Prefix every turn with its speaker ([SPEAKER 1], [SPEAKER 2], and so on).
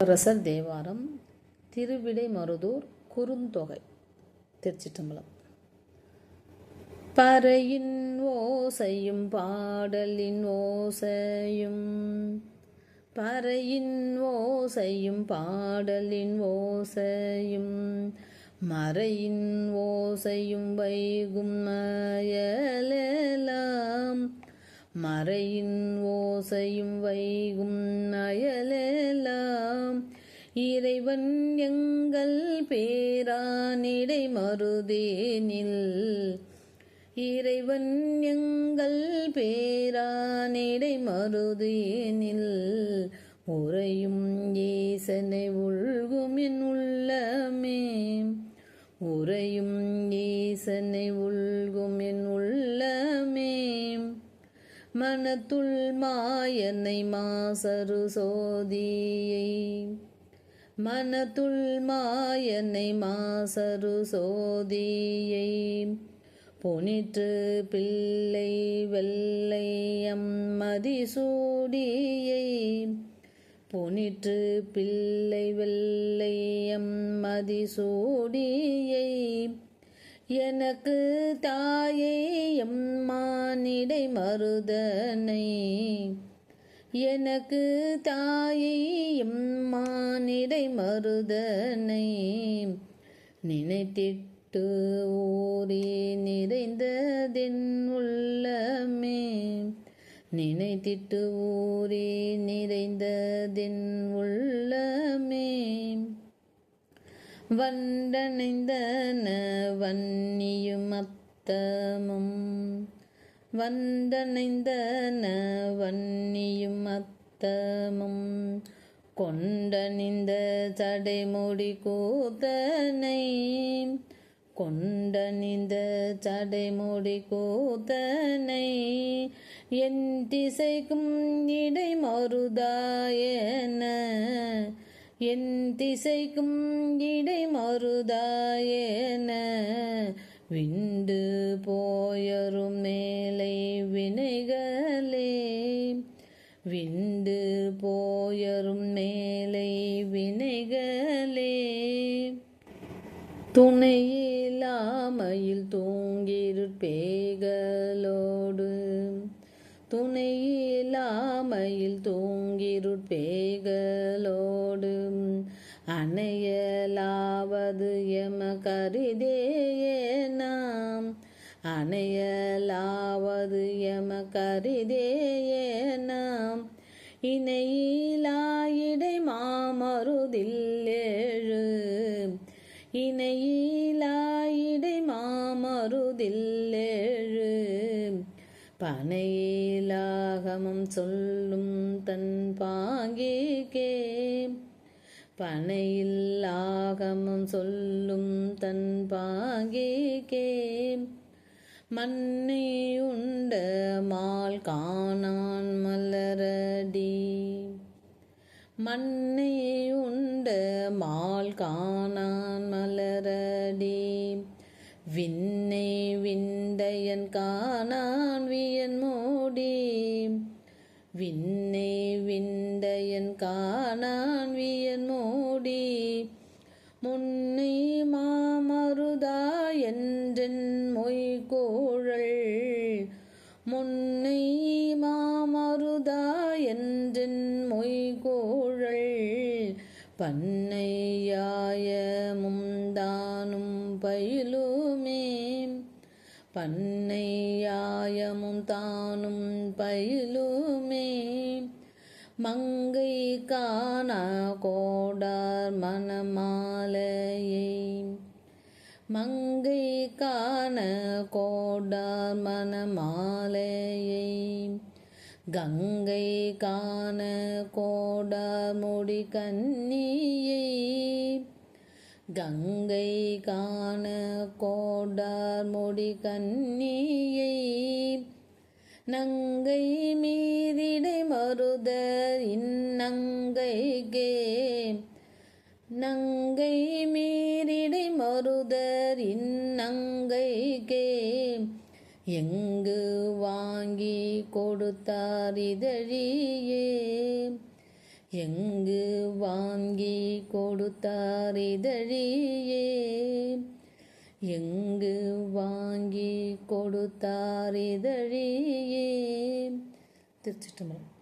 [SPEAKER 1] ரசர் தேவாரம் திருவிடை மருதூர் குறுந்தொகை திருச்சிற்றம்பலம். பறையின் ஓசையும் பாடலின் ஓசையும் பறையின் ஓசையும் பாடலின் ஓசையும் மறையின் ஓசையும் வைகும் மயலாம் மறையின் ஓசையும் வைகும் இறைவன் எங்கள் பேரானிடை மருதேனில் இறைவன் எங்கள் பேரானிடை மருதேனில் உறையும் ஈசனை உள்கும் என் உள்ளமே. உறையும் ஈசனை உள்கும் என் உள்ளமே. மனத்துள் மாயனை மாசரு சோதியை மனதுள் மாயனை மாசரு சோதியை. புனிற்று பிள்ளை வெள்ளை அம்மதி சூடியை புனிற்று பிள்ளை வெள்ளை அம்மதி சூடியை எனக்கு தாயே எம்மானிடை மருதனை எனக்கு தாயையும் மானிடை மருதனை. நினைத்திட்டு ஊரே நிறைந்ததென் உள்ளமே. நினைத்திட்டு ஊரே நிறைந்ததென் உள்ளமே. வந்தணைந்தன வன்னியும் அத்தமும். வந்தணைந்தன வன்னியும் அத்தமும் கொண்டணிந்த சடைமுடி கூத்தனை கொண்டணிந்த சடைமுடி கூத்தனை என் திசைக்கும் இடை மருதாயன என் திசைக்கும் இடை மருதாயன விண்டு போயரும் மேலை வினைகளே. விண்டு போயரும் மேலை வினைகளே. துணையில்லாமையில் தூங்கிருப்பேகளோடு துணையில்லாமையில் தூங்கிருப்பேகளோடு அணையலாவது எம கரிதேயே நாம். அணையலாவது எம கரிதேயே நாம். இணையிலாயிடை மாமருதில்லேழு இணையிலாயிடை மாமருதில்லேழு பனையிலாகமம் சொல்லும் தன் பா பனையில் சொல்லும் தன் பாங்கிக்கே மண்ணை உண்ட மால் காணான் மலரடி. மண்ணை உண்ட மால் காணான் மலரடி. விண்ணை விண்டையன் காணான் வியன் மூடி. விண்ணே விண்டையன் காணான் வியன் மூடி முன்னே மாமருதா என்றென் மொய்கோழல். முன்னை மாமருதா என்றென் மொய்கோழல். பண்ணையாய முந்தானும் பயிலுமே. பண்ணையாயமும் தானும் பயிலுமே. மங்கை காணா கோடார் மணமாலையை மங்கை காண கோடார் மணமாலையை கங்கை காண கோடார் முடி கன்னியை கங்கை காண கோடார் முடி கண்ணியை நங்கை மீதிடை மருதர் இந்நங்கைகே நங்கை மீறிடை மருதர் இந்நங்கைகே எங்கு வாங்கி கொடுத்தார் இதழியே எங்கு வாங்கி கொடுத்தார் இதழியே? எங்கு வாங்கி கொடுத்தார் இதழியே? திருச்சிட்டுமரம்